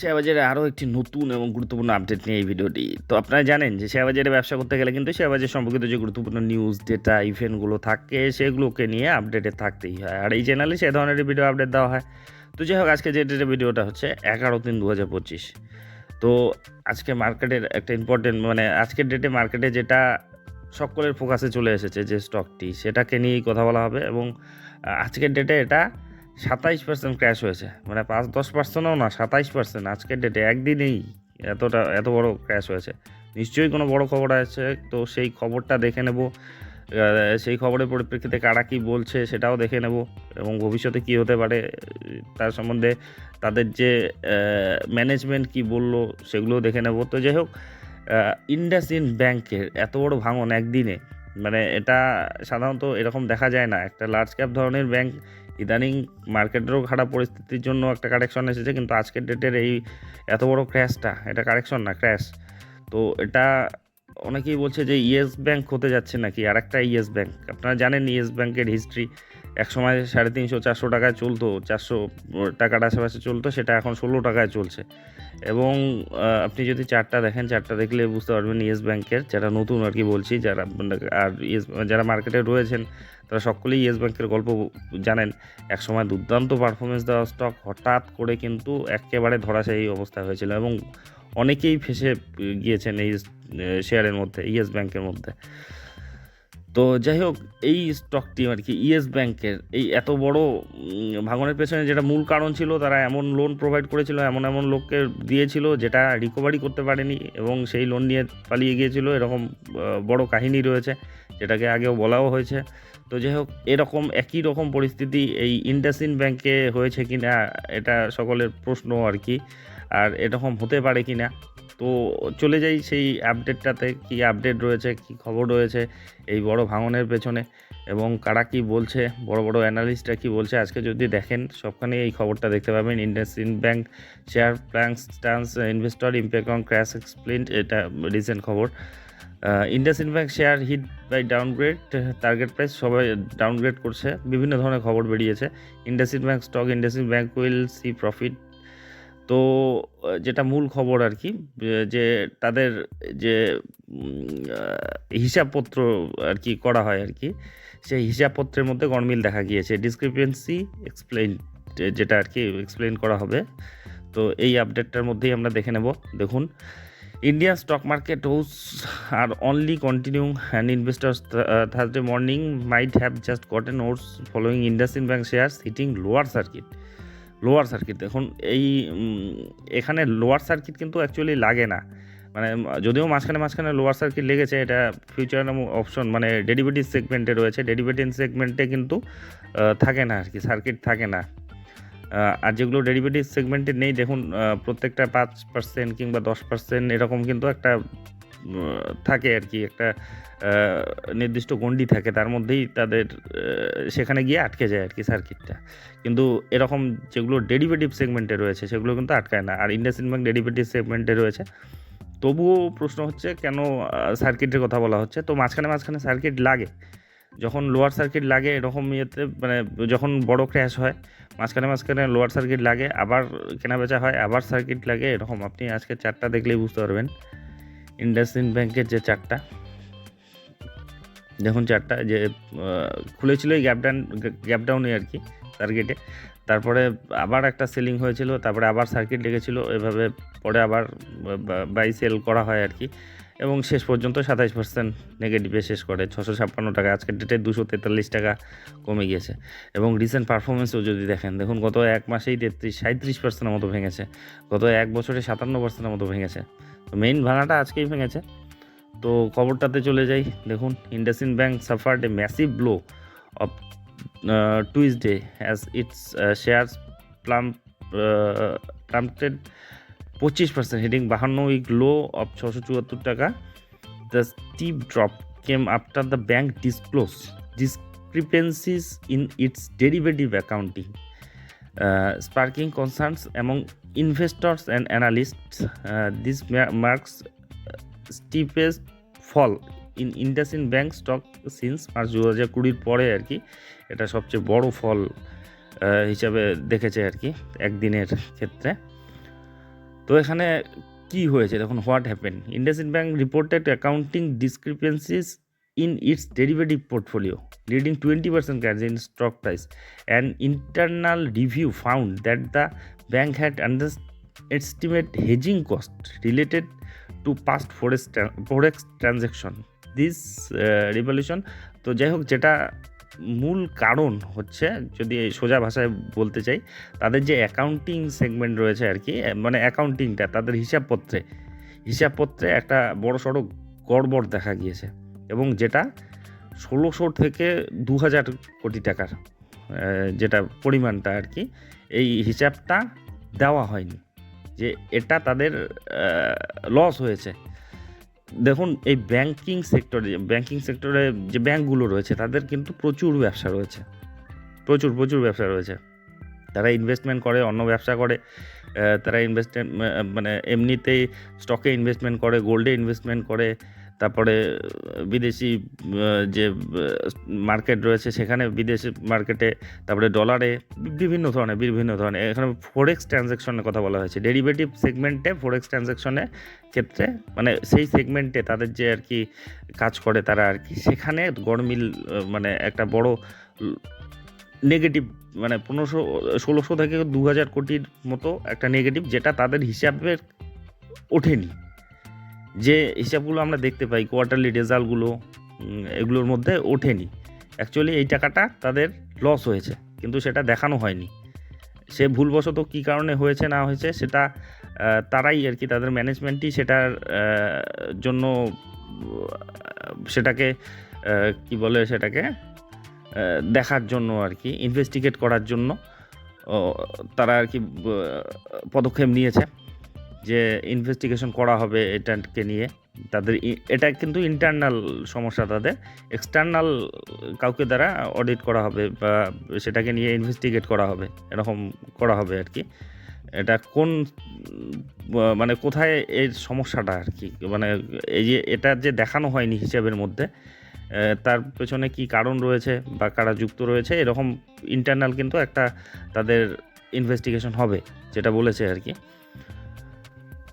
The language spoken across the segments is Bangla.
শেয়ারবাজারে আরও একটি নতুন এবং গুরুত্বপূর্ণ আপডেট নিয়ে এই ভিডিওটি। তো আপনারা জানেন যে শেয়ারবাজারে ব্যবসা করতে গেলে কিন্তু শেয়ারবাজার সম্পর্কিত যে গুরুত্বপূর্ণ নিউজ ডেটা ইভেন্টগুলো থাকে, সেগুলোকে নিয়ে আপডেটে থাকতেই হয়। আর এই চ্যানেলে সে ধরনের ভিডিও আপডেট দেওয়া হয়। তো যাই হোক আজকে যে ডেটের ভিডিওটা হচ্ছে এগারো তিন দু হাজার পঁচিশ। তো আজকে মার্কেটের একটা ইম্পর্টেন্ট মানে আজকের ডেটে মার্কেটে যেটা সকলের ফোকাসে চলে এসেছে যে স্টকটি সেটাকে নিয়েই কথা বলা হবে এবং আজকের ডেটে এটা সাতাইশ পার্সেন্ট ক্র্যাশ হয়েছে। মানে পাঁচ, দশ পার্সেন্টও না, সাতাইশ পার্সেন্ট আজকের ডেটে একদিনেই এতটা, এত বড় ক্র্যাশ হয়েছে। নিশ্চয়ই কোনো বড় খবর আছে, তো সেই খবরটা দেখে নেব। সেই খবরের পরিপ্রেক্ষিতে কারা কী বলছে সেটাও দেখে নেব এবং ভবিষ্যতে কী হতে পারে, তার সম্বন্ধে তাদের যে ম্যানেজমেন্ট কি বলল সেগুলোও দেখে নেব। তো যাই হোক ইন্ডাসইন ব্যাংকের এত বড় ভাঙন একদিনে মানে এটা সাধারণত এরকম দেখা যায় না। একটা লার্জ ক্যাপ ধরনের ব্যাংক ইদানিং মার্কেটেরও খারাপ পরিস্থিতির জন্য একটা কারেকশন এসেছে, কিন্তু আজকের ডেটের এই এত বড় ক্র্যাশটা এটা কারেকশন না ক্র্যাশ তো এটা অনেকেই বলছে যে ইয়েস ব্যাংক হতে যাচ্ছে নাকি? আর একটা ইয়েস ব্যাংক। আপনারা জানেন ইয়েস ব্যাংকের হিস্ট্রি এক সময় সাড়ে তিনশো, চারশো টাকায় চলতো, চারশো টাকার আশেপাশে চলতো, সেটা এখন ষোলো টাকায় চলছে। এবং আপনি যদি চারটা দেখেন, চারটা দেখলে বুঝতে পারবেন ইয়েস ব্যাংকের যারা নতুন আর কি বলছি, যারা আর ইয়েস, যারা মার্কেটে রয়েছেন, তারা সকলেই ইয়েস ব্যাংকের গল্প জানেন। এক সময় দুর্দান্ত পারফরমেন্স দেওয়া স্টক হঠাৎ করে কিন্তু একেবারে ধরাশায়ী অবস্থা হয়েছিল এবং অনেকেই ফেসে গিয়েছেন এই শেয়ারের মধ্যে, ইয়েস ব্যাংকের মধ্যে। তো যাই হোক, এই স্টকটি আর কি ইয়েস ব্যাংকের। এই এত বড় ভাঙনের পেছনে যেটা মূল কারণ ছিল, তারা এমন লোন প্রোভাইড করেছিল, এমন এমন লোককে দিয়েছিল, যেটা রিকভারি করতে পারেনি, এবং সেই লোন নিয়ে পালিয়ে গিয়েছিল। এরকম বড় কাহিনী রয়েছে, যেটাকে আগেও বলাও হয়েছে। তো যাই হোক, এরকম একই রকম পরিস্থিতি এই ইন্ডাসিন ব্যাংকে হয়েছে কি না এটা সকলের প্রশ্ন আর কি আর এরকম হতে পারে কি না তো চলে যাই সেই আপডেটটাতে কি আপডেট রয়েছে, কি খবর রয়েছে এই বড় ভাঙনের পেছনে? এবং কারা কি বলছে, বড় বড় অ্যানালিস্টরা কি বলছে? আজকে যদি দেখেন, সবখানে এই খবরটা দেখতে পাবেন। IndusInd bank share plans stance investor impact on crash explain এটা রিসেন্ট খবর। IndusInd bank share hit by downgrade target price সবাই ডাউনগ্রেড করছে। বিভিন্ন ধরনের খবর বেরিয়েছে। IndusInd bank stock IndusInd bank will see profit তো যেটা মূল খবর আর কি যে- তাদের যে হিসাবপত্র আর কি করা হয় আর কি, সেই হিসাবপত্রের মধ্যে গরমিল দেখা গিয়েছে। ডিসক্রিপেন্সি এক্সপ্লেইন যেটা আর কি এক্সপ্লেন করা হবে। তো এই আপডেটটার মধ্যেই আমরা দেখে নেব। দেখুন Indian stock market woes are only continue and investors Thursday morning might have just gotten oats following IndusInd bank shares hitting lower circuit lower circuit দেখুন এই এখানে লোয়ার সার্কিট কিন্তু অ্যাকচুয়ালি লাগে না। মানে যদিও মাঝখানে মাঝখানে লোয়ার সার্কিট লেগেছে, এটা ফিউচার অপশন মানে ডেরিভেটিভ সেগমেন্টে রয়েছে। ডেরিভেটিভ সেগমেন্টে কিন্তু থাকে না আর কি সার্কিট থাকে না। আর যেগুলো ডেরিভেটিভ সেগমেন্টে নেই, দেখুন প্রত্যেকটা পাঁচ পার্সেন্ট কিংবা দশ পার্সেন্ট এরকম কিন্তু একটা থাকে আর কি, একটা নির্দিষ্ট গণ্ডি থাকে, তার মধ্যেই তাদের সেখানে গিয়ে আটকে যায় আর কি সার্কিটটা কিন্তু এরকম যেগুলো ডেরিভেটিভ সেগমেন্টে রয়েছে, সেগুলো কিন্তু আটকায় না। আর ইন্ডাসিন ব্যাংক ডেরিভেটিভ সেগমেন্টে রয়েছে। তবুও প্রশ্ন হচ্ছে কেন সার্কিটের কথা বলা হচ্ছে? তো মাঝখানে মাঝখানে সার্কিট লাগে। যখন লোয়ার সার্কিট লাগে এরকম ইয়েতে মানে যখন বড় ক্র্যাশ হয়, মাঝখানে মাঝখানে লোয়ার সার্কিট লাগে, আবার কেনাবেচা হয়, আবার সার্কিট লাগে, এরকম। আপনি আজকে চারটা দেখলেই বুঝতে পারবেন। ইন্ডাসিন ব্যাংকের যে চারটা, দেখুন চারটা, যে খুলেছিল এই গ্যাপডাউন গ্যাপডাউনে আর কি টার্গেটে তারপরে আবার একটা সেলিং হয়েছিল, তারপরে আবার সার্কিট লেগেছিল, এভাবে পরে আবার বাই সেল করা হয় আর কি। এবং শেষ পর্যন্ত সাতাইশ পার্সেন্ট নেগেটিভে শেষ করে। ছশো ছাপ্পান্ন টাকা। আজকের ডেটে দুশো তেতাল্লিশ টাকা কমে গিয়েছে। এবং রিসেন্ট পারফরমেন্সও যদি দেখেন, দেখুন গত এক মাসেই তেত্রিশ সাঁত্রিশ পার্সেন্টের মতো ভেঙেছে। গত এক বছরে সাতান্ন পার্সেন্টের মতো ভেঙেছে। তো মেইন ভাঙাটা আজকেই ভেঙেছে। তো খবরটাতে চলে যাই। দেখুন IndusInd bank suffered a massive blow of Tuesday as its shares plum plummeted পঁচিশ পার্সেন্ট হিটিং বাহান্ন উইক লো অফ ছশো চুয়াত্তর টাকা। The steep drop came after the bank disclose discrepancies in its derivative accounting sparking concerns among investors and analysts. This marks ma- fall uh, steepest fall in bank stock since March দু হাজার কুড়ির পরে আর কি। এটা সবচেয়ে বড় ফল হিসাবে দেখেছে আর কি একদিনের ক্ষেত্রে। তো এখানে কি হয়েছে? দেখুন what happen Indus Ind bank reported accounting discrepancies in its derivative portfolio leading twenty percent cans in stock price and internal review found that the bank had under estimate hedging cost related to past forex forex transaction this revolution তো যাই হোক, যেটা মূল কারণ হচ্ছে, যদি সোজা ভাষায় বলতে চাই, তাদের যে অ্যাকাউন্টিং সেগমেন্ট রয়েছে আর কি মানে অ্যাকাউন্টিংটা তাদের হিসাবপত্রে হিসাবপত্রে একটা বড় সড়ো গড়বড় দেখা গিয়েছে এবং যেটা ষোলোশো থেকে দু হাজার কোটি টাকার যেটা পরিমাণটা আর কি, এই হিসাবটা দেওয়া হয়নি যে এটা তাদের লস হয়েছে। দেখুন, এই ব্যাংকিং সেক্টরে ব্যাংকিং সেক্টরে যে ব্যাংকগুলো রয়েছে, তাদের কিন্তু প্রচুর ব্যবসা রয়েছে। প্রচুর প্রচুর ব্যবসা রয়েছে। তারা ইনভেস্টমেন্ট করে, অন্য ব্যবসা করে। তারা ইনভেস্টমেন্ট মানে এমনিতেই স্টকে ইনভেস্টমেন্ট করে গোল্ডে ইনভেস্টমেন্ট করে। তারপরে, বিদেশি যে মার্কেট রয়েছে সেখানে বিদেশি মার্কেটে তারপরে ডলারে বিভিন্ন ধরনের বিভিন্ন ধরনের, এখানে ফোরেক্স ট্রানজ্যাকশনের কথা বলা হয়েছে। ডেরিভেটিভ সেগমেন্টে ফোরেক্স ট্রানজ্যাকশনের ক্ষেত্রে মানে সেই সেগমেন্টে তাদের যে আর কি কাজ করে তারা আর কি, সেখানে গরমিল মানে একটা বড় নেগেটিভ মানে পনেরোশো, ষোলোশো থেকে দু হাজার কোটির মতো একটা নেগেটিভ যেটা তাদের হিসাবের ওঠেনি। যে হিসাবগুলো আমরা দেখতে পাই কোয়ার্টারলি রেজাল্টগুলো এগুলোর মধ্যে ওঠেনি। অ্যাকচুয়ালি এই টাকাটা তাদের লস হয়েছে, কিন্তু সেটা দেখানো হয়নি। সে ভুলবশত কী কারণে হয়েছে, না হয়েছে, সেটা তারাই আর কি তাদের ম্যানেজমেন্টই সেটার জন্য সেটাকে কি বলে সেটাকে দেখার জন্য আর কি ইনভেস্টিগেট করার জন্য তারা আর কি পদক্ষেপ নিয়েছে। যে ইনভেস্টিগেশন করা হবে এটাকে নিয়ে। তাদের এটা কিন্তু ইন্টারনাল সমস্যা তাদের। এক্সটার্নাল কাউকে দ্বারা অডিট করা হবে বা সেটাকে নিয়ে ইনভেস্টিগেট করা হবে, এরকম করা হবে আর কি। এটা কোন মানে কোথায় এর সমস্যাটা আর কি? মানে এই যে এটা যে দেখানো হয়নি হিসাবের মধ্যে তার পেছনে কি কারণ রয়েছে বা কারা যুক্ত রয়েছে, এরকম ইন্টারনাল কিন্তু একটা তাদের ইনভেস্টিগেশন হবে, যেটা বলেছে আর কি।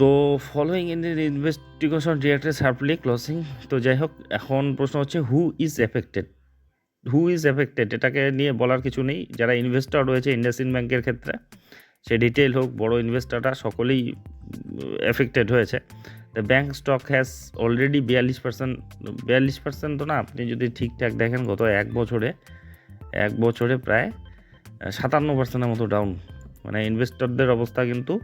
তো following in investigation director sharply closing তো যাই হোক এখন প্রশ্ন হচ্ছে who is affected who is affected এটাকে নিয়ে বলার কিছু নেই। যারা ইনভেস্টর রয়েছে ইন্ডাসিন ব্যাংকের ক্ষেত্রে, সে ডিটেল হোক, বড় ইনভেস্টররা সকলেই এফেক্টেড হয়েছে। The bank stock has already বিয়াল্লিশ পার্সেন্ট বিয়াল্লিশ পার্সেন্ট তো না, আপনি যদি ঠিকঠাক দেখেন, গত এক বছরে এক বছরে প্রায় সাতান্ন পার্সেন্টের মতো ডাউন মানে ইনভেস্টরদের অবস্থা কিন্তু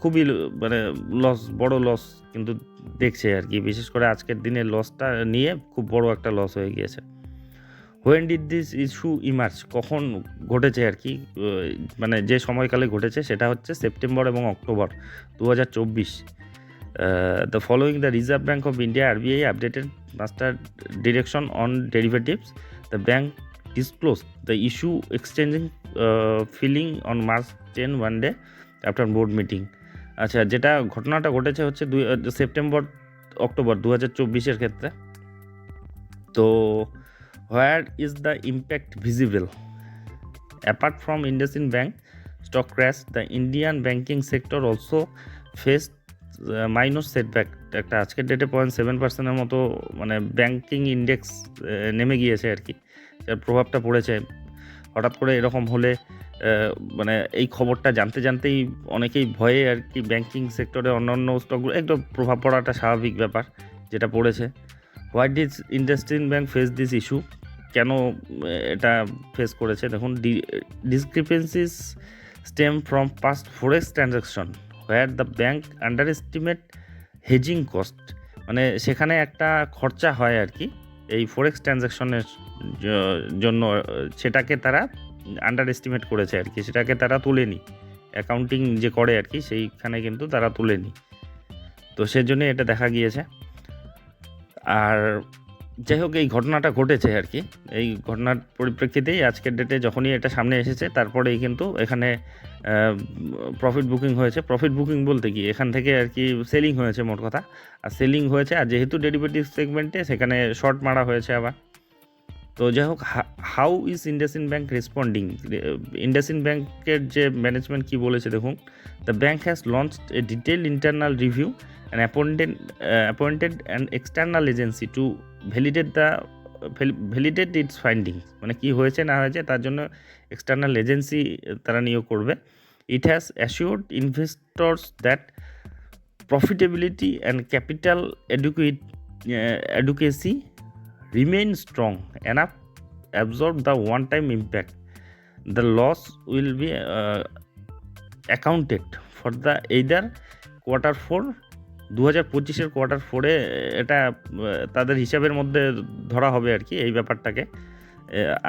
খুবই মানে লস বড় লস কিন্তু দেখছে আর কি। বিশেষ করে আজকের দিনে লসটা নিয়ে খুব বড় একটা লস হয়ে গিয়েছে। When did this issue emerge কখন ঘটেছে আর কি? মানে যে সময়কালে ঘটেছে সেটা হচ্ছে সেপ্টেম্বর এবং অক্টোবর দু হাজার চব্বিশ the following the Reserve Bank of India RBI updated master direction on derivatives the bank the issue exchanging uh, feeling on March 10 one day after board meeting আচ্ছা যেটা ঘটনাটা ঘটেছে হচ্ছে দুই সেপ্টেম্বর অক্টোবর দু হাজার চব্বিশের ক্ষেত্রে। তো where is the impact visible apart from IndusInd bank stock crash the Indian banking sector also face mines setback একটা আজকের ডেটে পয়েন্ট সেভেন পার্সেন্টের মতো মানে ব্যাঙ্কিং ইন্ডেক্স নেমে গিয়েছে আর কি। যার প্রভাবটা পড়েছে। হঠাৎ করে এরকম হলে মানে এই খবরটা জানতে জানতেই অনেকেই ভয়ে আর কি ব্যাংকিং সেক্টরে অন্যান্য স্টকগুলো একটু প্রভাব পড়াটা স্বাভাবিক ব্যাপার যেটা পড়েছে। Why does IndusInd bank face this issue কেন এটা ফেস করেছে? দেখুন D discrepancies stem from past forex transaction where the bank under estimate hedging cost মানে সেখানে একটা খরচা হয় আর কি, এই ফরেক্স ট্রানজ্যাকশনের জন্য সেটাকে তারা আন্ডার এস্টিমেট করেছে আর কি। সেটাকে তারা তুলেনি। অ্যাকাউন্টিং যে করে আর কি, সেইখানে কিন্তু তারা তুলেনি। তো সেজন্য এটা দেখা গিয়েছে। আর যাই হোক, এই ঘটনাটা ঘটেছে আর কি। এই ঘটনার পরিপ্রেক্ষিতেই আজকের ডেটে যখনই এটা সামনে এসেছে, তারপরেই কিন্তু এখানে প্রফিট বুকিং হয়েছে। প্রফিট বুকিং বলতে কি? এখান থেকে আর কি সেলিং হয়েছে মোট কথা। আর সেলিং হয়েছে, আর যেহেতু ডেরিভেটিভ সেগমেন্টে সেখানে শর্ট মারা হয়েছে আবার। তো যাই হোক how is IndusInd bank responding IndusInd ব্যাঙ্কের যে ম্যানেজমেন্ট কী বলেছে দেখুন the bank has launch a detail internal review and appointed appointed and external agency to validate the validate its findings মানে কী হয়েছে না হয়েছে, তার জন্য এক্সটার্নাল এজেন্সি তারা নিয়োগ করবে। It has assured investors that profitability and capital adequate adequacy remain strong enough absorb the one time impact. The loss will be uh, accounted for the either quarter four দু হাজার পঁচিশের কোয়ার্টার ফোরে এটা তাদের হিসাবের মধ্যে ধরা হবে আর কি এই ব্যাপারটাকে।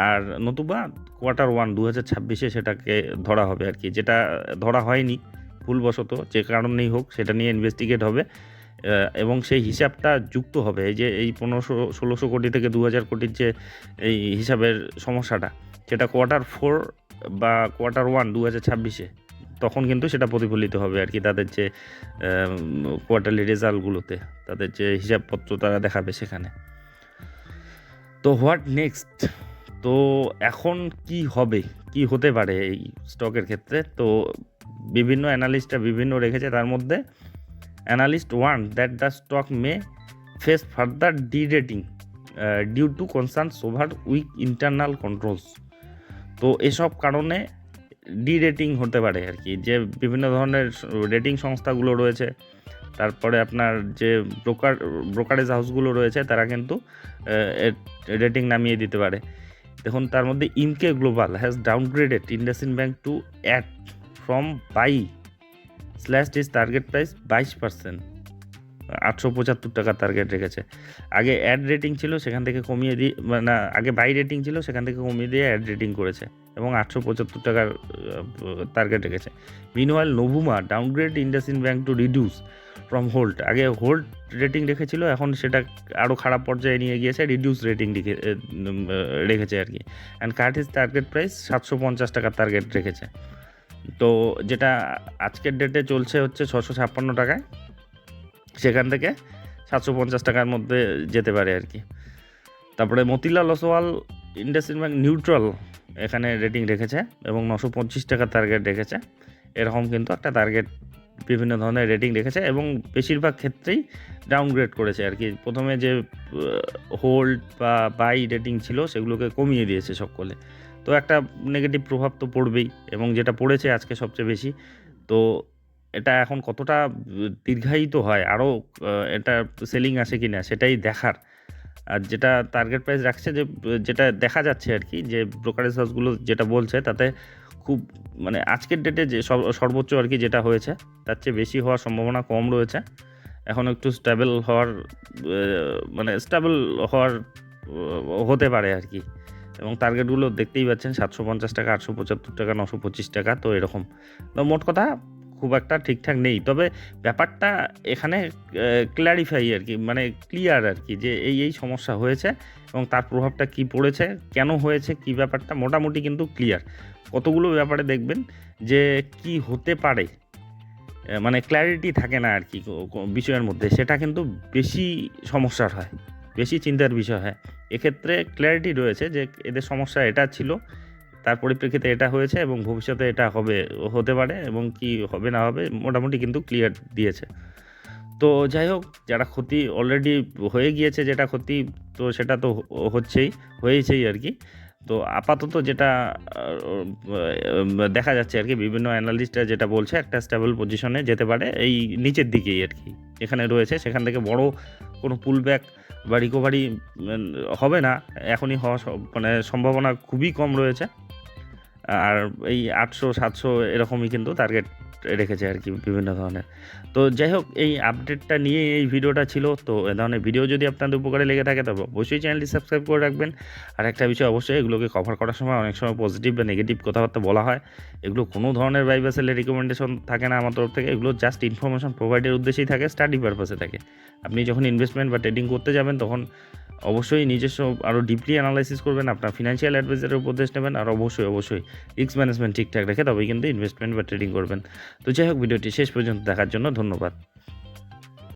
আর নতুবা কোয়ার্টার ওয়ান দু হাজার ছাব্বিশে সেটাকে ধরা হবে আর কি যেটা ধরা হয়নি ভুলবশত যে কারণেই হোক সেটা নিয়ে ইনভেস্টিগেট হবে। এবং সেই হিসাবটা যুক্ত হবে এই যে এই পনেরোশো, ষোলোশো কোটি থেকে দু হাজার কোটির যে এই হিসাবের সমস্যাটা, সেটা কোয়ার্টার ফোর বা কোয়ার্টার ওয়ান দু হাজার ছাব্বিশে, তখন কিন্তু সেটা প্রতিফলিত হবে আর কি তাদের যে কোয়ার্টারলি রেজাল্টগুলোতে তাদের যে হিসাবপত্র তারা দেখাবে সেখানে। তো হোয়াট নেক্সট তো এখন কি হবে, কি হতে পারে এই স্টকের ক্ষেত্রে? তো বিভিন্ন অ্যানালিস্টরা বিভিন্ন রেখেছে তার মধ্যে analyst warn that the stock may face further derating due to concerns over weak internal controls তো এসব কারণে ডি রেটিং হতে পারে আর কি। যে বিভিন্ন ধরনের রেটিং সংস্থাগুলো রয়েছে, তারপরে আপনার যে ব্রোকার ব্রোকারেজ হাউসগুলো রয়েছে, তারা কিন্তু রেটিং নামিয়ে দিতে পারে। দেখুন, তার মধ্যে Emkay global has downgraded IndusInd bank to add from buy slash its target price বাইশ পার্সেন্ট আটশো পঁচাত্তর টাকা টার্গেট রেখেছে। আগে অ্যাড রেটিং ছিল, সেখান থেকে কমিয়ে দিয়ে মানে আগে বাই রেটিং ছিল, সেখান থেকে কমিয়ে দিয়ে অ্যাড রেটিং করেছে এবং আটশো পঁচাত্তর টাকার টার্গেট রেখেছে। মিনওয়াল Nuvama downgrade IndusInd bank to reduce from hold আগে হোল্ড রেটিং রেখেছিল, এখন সেটা আরও খারাপ পর্যায়ে নিয়ে গিয়েছে রিডিউস রেটিং রেখে রেখেছে আর কি। And cut its target price সাতশো পঞ্চাশ টাকার টার্গেট রেখেছে। তো যেটা আজকের ডেটে চলছে হচ্ছে ছশো ছাপ্পান্ন টাকায়। সেখান থেকে সাতশো পঞ্চাশ টাকার মধ্যে যেতে পারে আর কি। তারপরে Motilal Oswal industrial bank neutral এখানে রেটিং রেখেছে এবং নশো পঁচিশ টাকার টার্গেট রেখেছে। এরকম কিন্তু একটা টার্গেট বিভিন্ন ধরনের রেটিং রেখেছে এবং বেশিরভাগ ক্ষেত্রেই ডাউনগ্রেড করেছে আর কি। প্রথমে যে হোল্ড বা বাই রেটিং ছিল সেগুলোকে কমিয়ে দিয়েছে সকলে। তো একটা নেগেটিভ প্রভাব তো পড়বেই এবং যেটা পড়েছে আজকে সবচেয়ে বেশি। তো এটা এখন কতটা, দীর্ঘায়িত হয়, আরও এটা সেলিং আসে কি না সেটাই দেখার। আর যেটা টার্গেট প্রাইস রাখছে যে, যেটা দেখা যাচ্ছে আর কি, যে ব্রোকারেজ হাউসগুলো যেটা বলছে তাতে খুব মানে আজকের ডেটে যে সর্বোচ্চ আর কি যেটা হয়েছে, তার চেয়ে বেশি হওয়ার সম্ভাবনা কম রয়েছে। এখন একটু স্টেবল হওয়ার মানে স্টেবল হওয়ার হতে পারে আর কি। এবং টার্গেটগুলো দেখতেই পাচ্ছেন সাতশো পঞ্চাশ টাকা, আটশো পঁচাত্তর টাকা, নশো পঁচিশ টাকা, তো এরকম। তো মোট কথা খুব একটা ঠিকঠাক নেই। তবে ব্যাপারটা এখানে ক্ল্যারিফাই আর কি মানে ক্লিয়ার আর কি যে এই এই সমস্যা হয়েছে এবং তার প্রভাবটা কি পড়েছে, কেন হয়েছে, কি ব্যাপারটা মোটামুটি কিন্তু ক্লিয়ার কতগুলো ব্যাপারে দেখবেন যে কি হতে পারে মানে ক্ল্যারিটি থাকে না আর কো- বিষয়ের মধ্যে, সেটা কিন্তু বেশি সমস্যার হয়, বেশি চিন্তার বিষয় হয়। এক্ষেত্রে ক্ল্যারিটি রয়েছে যে এদের সমস্যা এটা ছিল, তার পরিপ্রেক্ষিতে এটা হয়েছে এবং ভবিষ্যতে এটা হবে, হতে পারে এবং কি হবে না হবে মোটামুটি কিন্তু ক্লিয়ার দিয়েছে। তো যাই হোক, যারা ক্ষতি অলরেডি হয়ে গিয়েছে, যেটা ক্ষতি, তো সেটা তো হচ্ছেই হয়েছেই আর কি। তো আপাতত যেটা দেখা যাচ্ছে আর কি, বিভিন্ন অ্যানালিস্টরা যেটা বলছে, একটা স্টেবল পজিশনে যেতে পারে, এই নিচের দিকেই আর কি। এখানে রয়েছে, সেখান থেকে বড় কোনো পুল ব্যাক বা রিকভারি হবে না। এখনই হওয়া মানে সম্ভাবনা খুবই কম রয়েছে। আর এই আটশো, সাতশো এরকমই কিন্তু টার্গেট রেখেছে আর কি বিভিন্ন ধরনের। তো যাই হোক, এই আপডেটটা নিয়ে এই ভিডিওটা ছিল। তো এ ধরনের ভিডিও যদি আপনাদের উপকারে লেগে থাকে, তবে অবশ্যই চ্যানেলটি সাবস্ক্রাইব করে রাখবেন। আর একটা বিষয় অবশ্যই, এগুলোকে কভার করার সময় অনেক সময় পজিটিভ বা নেগেটিভ কথাবার্তা বলা হয়। এগুলো কোনো ধরনের বাইবাসেলের রিকমেন্ডেশন থাকে না আমার তরফ থেকে। এগুলো জাস্ট ইনফরমেশন প্রোভাইডের উদ্দেশ্যেই থাকে স্টাডি পারপাসে থাকে। আপনি যখন ইনভেস্টমেন্ট বা ট্রেডিং করতে যাবেন, তখন অবশ্যই নিজস্ব আরও ডিপলি অ্যানালাইসিস করবেন, আপনার ফিনান্সিয়াল অ্যাডভাইজারের উপদেশ নেবেন, আর অবশ্যই অবশ্যই রিস্ক ম্যানেজমেন্ট ঠিকঠাক রেখে তবেই কিন্তু ইনভেস্টমেন্ট বা ট্রেডিং করবেন। তো যাই হোক ভিডিওটি শেষ পর্যন্ত দেখার জন্য ধন্যবাদ।